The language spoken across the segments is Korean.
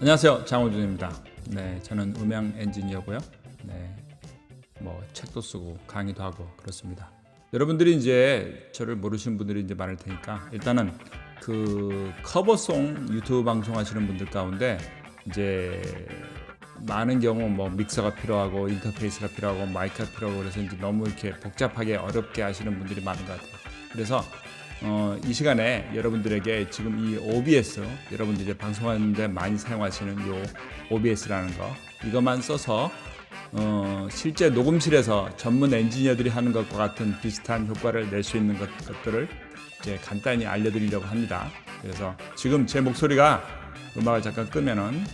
안녕하세요 장호준입니다. 네, 저는 음향 엔지니어고요. 네, 뭐 책도 쓰고 강의도 하고 그렇습니다. 여러분들이 이제 저를 모르시는 분들이 이제 많을 테니까 일단은 그 커버송 유튜브 방송 하시는 분들 가운데 이제 많은 경우 뭐 믹서가 필요하고 인터페이스가 필요하고 마이크가 필요하고 그래서 이제 너무 이렇게 복잡하게 어렵게 하시는 분들이 많은 것 같아요. 그래서 어, 이 시간에 여러분들에게 지금 이 OBS 여러분들이 이제 방송하는데 많이 사용하시는 요 OBS라는 거 이것만 써서 어, 실제 녹음실에서 전문 엔지니어들이 하는 것과 같은 비슷한 효과를 낼 수 있는 것, 것들을 이제 간단히 알려드리려고 합니다. 그래서 지금 제 목소리가 음악을 잠깐 끄면은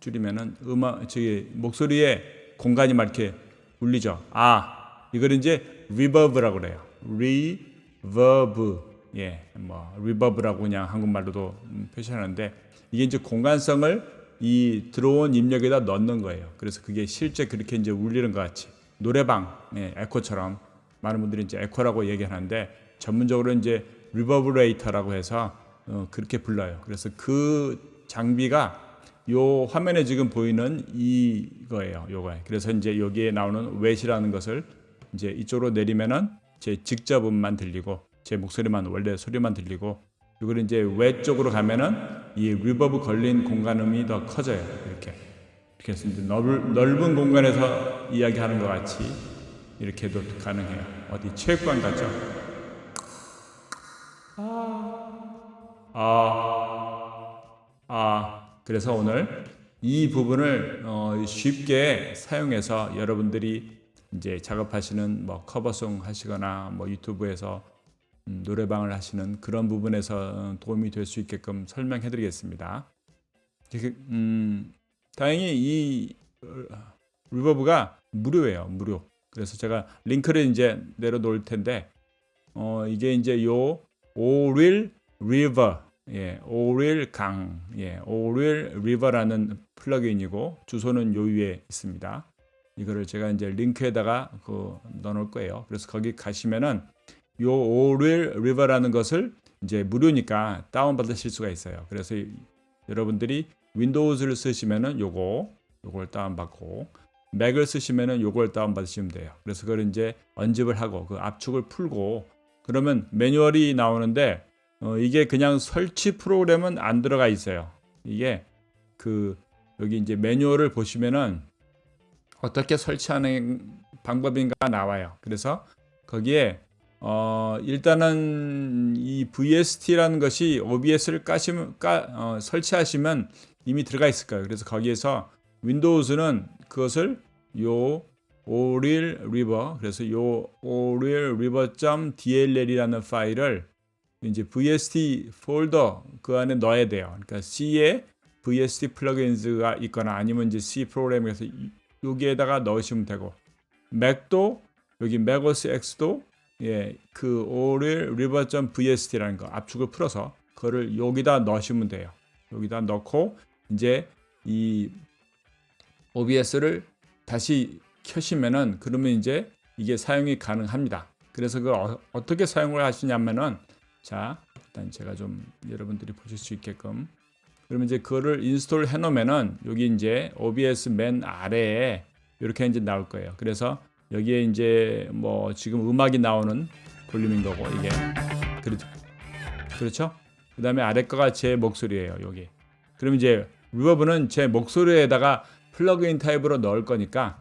줄이면은 음악 저기 목소리에 공간이 막 이렇게 울리죠. 아 이걸 이제 리버브라고 그래요. 리 버브 예, 뭐 리버브라고 그냥 한국말로도 음, 표시하는데 이게 이제 공간성을 이 들어온 입력에다 넣는 거예요. 그래서 그게 실제 그렇게 이제 울리는 것 같이 노래방 예, 에코처럼 많은 분들이 이제 에코라고 얘기하는데 전문적으로 이제 리버브레이터라고 해서 어, 그렇게 불러요. 그래서 그 장비가 요 화면에 지금 보이는 이거예요. 요거. 그래서 이제 여기에 나오는 웨이라는 것을 이제 이쪽으로 내리면은 제 직접 음만 들리고 제 목소리만 원래 소리만 들리고 이걸 이제 웨 쪽으로 가면은 이 리버브 걸린 공간음이 더 커져요. 이렇게. 이렇게 해서 이제 넓, 넓은 공간에서 이야기하는 것 같이 이렇게도 가능해요. 어디 체육관 같죠? 아, 아, 그래서 오늘 이 부분을 어, 쉽게 사용해서 여러분들이 이제 작업하시는 뭐 커버송 하시거나 뭐 유튜브에서 음, 노래방을 하시는 그런 부분에서 도움이 될 수 있게끔 설명해 드리겠습니다. 음, 다행히 이 어, 리버브가 무료예요. 무료. 그래서 제가 링크를 이제 내려놓을 텐데 어, 이게 이제 요 오릴 리버 예, 오릴 강, 예, 오릴 리버라는 플러그인이고 주소는 요 위에 있습니다. 이거를 제가 이제 링크에다가 그 넣어놓을 거예요. 그래서 거기 가시면은 요 오릴 리버라는 것을 이제 무료니까 다운 받으실 수가 있어요. 그래서 이- 여러분들이 윈도우즈를 쓰시면은 요거 요걸 다운 받고 맥을 쓰시면은 요걸 다운 받으시면 돼요. 그래서 그걸 이제 언집을 하고 그 압축을 풀고 그러면 매뉴얼이 나오는데 어, 이게 그냥 설치 프로그램은 안 들어가 있어요. 이게 그 여기 이제 매뉴얼을 보시면은 어떻게 설치하는 방법인가 나와요. 그래서 거기에 어, 일단은 이 VST라는 것이 OBS를 까시면 까, 어, 설치하시면 이미 들어가 있을 거예요. 그래서 거기에서 윈도우즈는 그것을 요 오릴 리버 그래서 요 오릴 리버.dll이라는 파일을 이제 VST 폴더 그 안에 넣어야 돼요. 그러니까 C에 VST 플러그인즈가 있거나 아니면 이제 C 프로그램에서 이- 여기에다가 넣으시면 되고 맥도 여기 맥OS X도 예, 그 오릴 river.vst라는 거 압축을 풀어서 그거를 여기다 넣으시면 돼요. 여기다 넣고 이제 이 OBS를 다시 켜시면은 그러면 이제 이게 사용이 가능합니다. 그래서 그걸 어, 어떻게 사용을 하시냐면은 자 일단 제가 좀 여러분들이 보실 수 있게끔 그러면 이제 그거를 인스톨 해놓으면은 여기 이제 OBS 맨 아래에 이렇게 이제 나올 거예요. 그래서 여기에 이제 뭐 지금 음악이 나오는 볼륨인 거고 이게 그렇죠. 그렇죠? 그다음에 아래 거가 제 목소리예요. 여기. 그럼 이제 리버브는 제 목소리에다가 플러그인 타입으로 넣을 거니까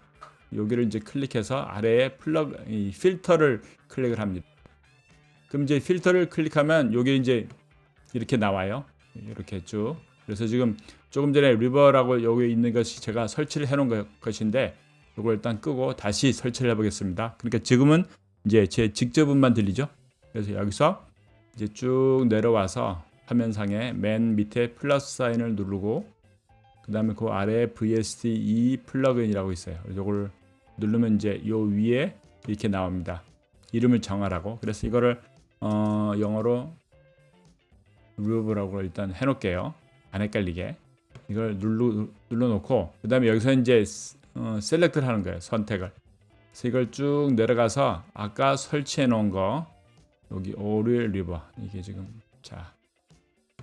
여기를 이제 클릭해서 아래에 플러그 이 필터를 클릭을 합니다. 그럼 이제 필터를 클릭하면 여기 이제 이렇게 나와요. 이렇게 쭉. 그래서 지금 조금 전에 리버라고 여기 있는 것이 제가 설치를 해놓은 것- 것인데 이걸 일단 끄고 다시 설치를 해보겠습니다. 그러니까 지금은 이제 제 직접음만 들리죠. 그래서 여기서 이제 쭉 내려와서 화면상에 맨 밑에 플러스 사인을 누르고 그 다음에 그 아래에 VST2 플러그인이라고 있어요. 이걸 누르면 이제 요 위에 이렇게 나옵니다. 이름을 정하라고. 그래서 이거를 어, 영어로 루브라고 일단 해놓을게요. 안 헷갈리게. 이걸 눌러 눌러놓고 그 다음에 여기서 이제 어, 셀렉트를 하는 거예요. 선택을. 그래서 이걸 쭉 내려가서 아까 설치해 놓은 거 여기 오릴 리버 이게 지금 자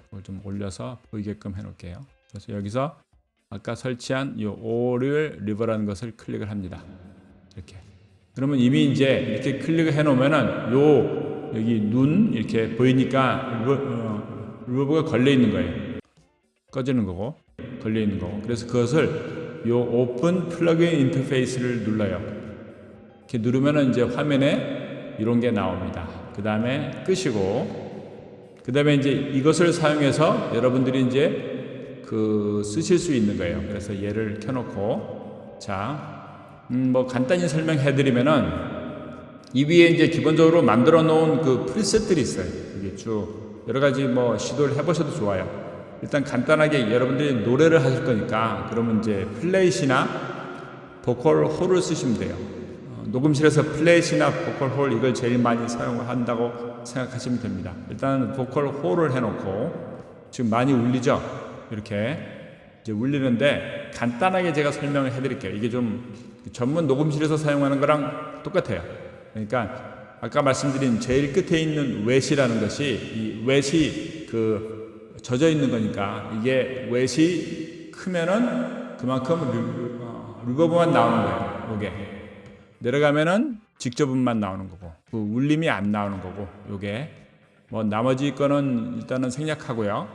이걸 좀 올려서 보이게끔 해 놓을게요. 그래서 여기서 아까 설치한 이 오를 리버라는 것을 클릭을 합니다. 이렇게. 그러면 이미 이제 이렇게 클릭을 해 놓으면은 요 여기 눈 이렇게 보이니까 리버, 어, 리버브가 걸려 있는 거예요. 꺼지는 거고 걸려 있는 거고. 그래서 그것을 요 오픈 플러그인 인터페이스를 눌러요. 이렇게 누르면은 이제 화면에 이런 게 나옵니다. 그 다음에 끄시고, 그 다음에 이제 이것을 사용해서 여러분들이 이제 그 쓰실 수 있는 거예요. 그래서 얘를 켜놓고, 자, 음, 뭐 간단히 설명해드리면은 이 위에 이제 기본적으로 만들어 놓은 그 프리셋들이 있어요. 이게 쭉 여러 가지 뭐 시도를 해보셔도 좋아요. 일단 간단하게 여러분들이 노래를 하실 거니까 그러면 이제 플레이시나 보컬 홀을 쓰시면 돼요. 어, 녹음실에서 플레이시나 보컬 홀 이걸 제일 많이 사용한다고 생각하시면 됩니다. 일단 보컬 홀을 해놓고 지금 많이 울리죠? 이렇게 이제 울리는데 간단하게 제가 설명을 해드릴게요. 이게 좀 전문 녹음실에서 사용하는 거랑 똑같아요. 그러니까 아까 말씀드린 제일 끝에 있는 웨시라는 것이 이 웨시 그 젖어 있는 거니까 이게 웨시 크면은 그만큼 리, 어, 나오는 거예요. 이게 내려가면은 직접음만 나오는 거고 그 울림이 안 나오는 거고 요게 뭐 나머지 거는 일단은 생략하고요.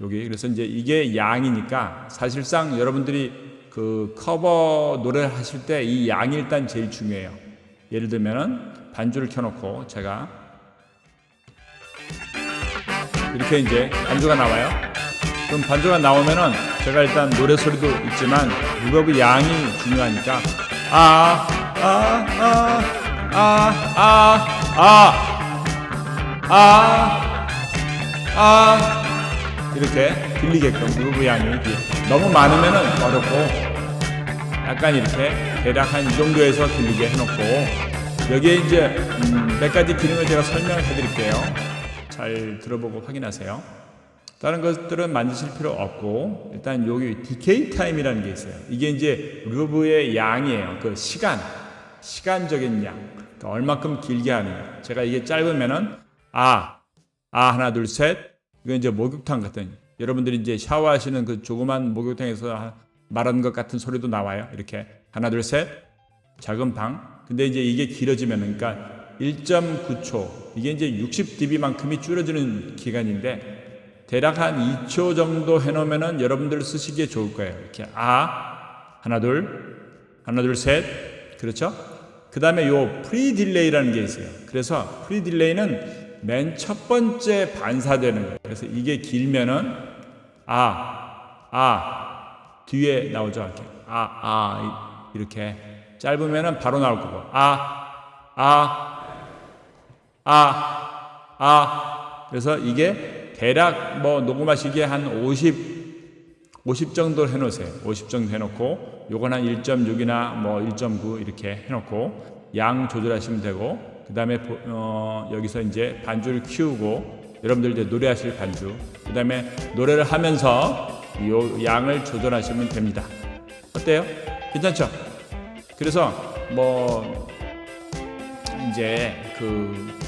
여기 그래서 이제 이게 양이니까 사실상 여러분들이 그 커버 노래를 하실 때 이 양이 일단 제일 중요해요. 예를 들면은 반주를 켜놓고 제가 이렇게 이제 반주가 나와요. 그럼 반주가 나오면은 제가 일단 노래 소리도 있지만 무겁의 양이 중요하니까 아아아아아 아아 아, 아, 아, 아, 아, 아, 이렇게 들리게끔 무겁의 양이 너무 많으면은 어렵고 약간 이렇게 대략 한 이 정도에서 들리게 해놓고 여기에 이제 음, 몇 가지 기능을 제가 설명을 해드릴게요. 잘 들어보고 확인하세요. 다른 것들은 만드실 필요 없고 일단 여기 디케이 타임이라는 게 있어요. 이게 이제 리버브의 양이에요. 그 시간, 시간적인 양. 그러니까 얼마큼 길게 하느냐. 제가 이게 짧으면은 아, 아 하나 둘 셋. 이거 이제 목욕탕 같은 여러분들이 이제 샤워하시는 그 조그만 목욕탕에서 말하는 것 같은 소리도 나와요. 이렇게 하나 둘 셋. 작은 방. 근데 이제 이게 길어지면 그러니까 1.9초 이게 이제 60dB만큼이 줄어드는 기간인데 대략 한 2초 정도 해놓으면은 여러분들 쓰시기에 좋을 거예요. 이렇게 아 하나 둘 하나 둘 셋 그렇죠? 그 다음에 요 프리 딜레이라는 게 있어요. 그래서 프리 딜레이는 맨 첫 번째 반사되는 거예요. 그래서 이게 길면은 아, 아 뒤에 나오죠. 이렇게 아, 아 이렇게 짧으면은 바로 나올 거고 아, 아 아, 아. 그래서 이게 대략 뭐 녹음하시기에 한 50, 50 정도 해놓으세요. 50 정도 해놓고, 요건 한 1.6이나 뭐 1.9 이렇게 해놓고, 양 조절하시면 되고, 그 다음에 어, 여기서 이제 반주를 키우고, 여러분들 이제 노래하실 반주, 그 다음에 노래를 하면서 요 양을 조절하시면 됩니다. 어때요? 괜찮죠? 그래서 뭐 이제 그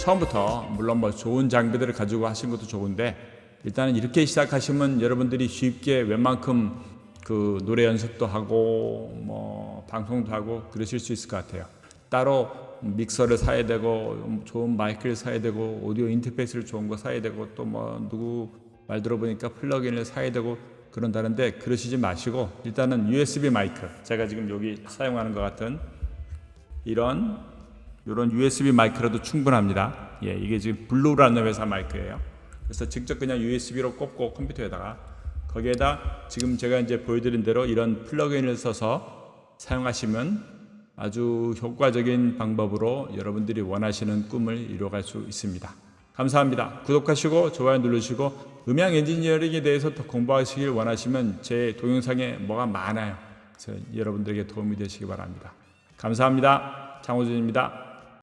처음부터 물론 뭐 좋은 장비들을 가지고 하신 것도 좋은데 일단은 이렇게 시작하시면 여러분들이 쉽게 웬만큼 그 노래 연습도 하고 뭐 방송도 하고 그러실 수 있을 것 같아요. 따로 믹서를 사야 되고 좋은 마이크를 사야 되고 오디오 인터페이스를 좋은 거 사야 되고 또 뭐 누구 말 들어보니까 플러그인을 사야 되고 그런다는데 그러시지 마시고 일단은 USB 마이크 제가 지금 여기 사용하는 것 같은 이런 이런 USB 마이크라도 충분합니다. 예, 이게 지금 블루라는 회사 마이크예요. 그래서 직접 그냥 USB로 꼽고 컴퓨터에다가 거기에다 지금 제가 이제 보여드린 대로 이런 플러그인을 써서 사용하시면 아주 효과적인 방법으로 여러분들이 원하시는 꿈을 이루어갈 수 있습니다. 감사합니다. 구독하시고 좋아요 누르시고 음향 엔지니어링에 대해서 더 공부하시길 원하시면 제 동영상에 뭐가 많아요. 그래서 여러분들에게 도움이 되시기 바랍니다. 감사합니다. 장호준입니다.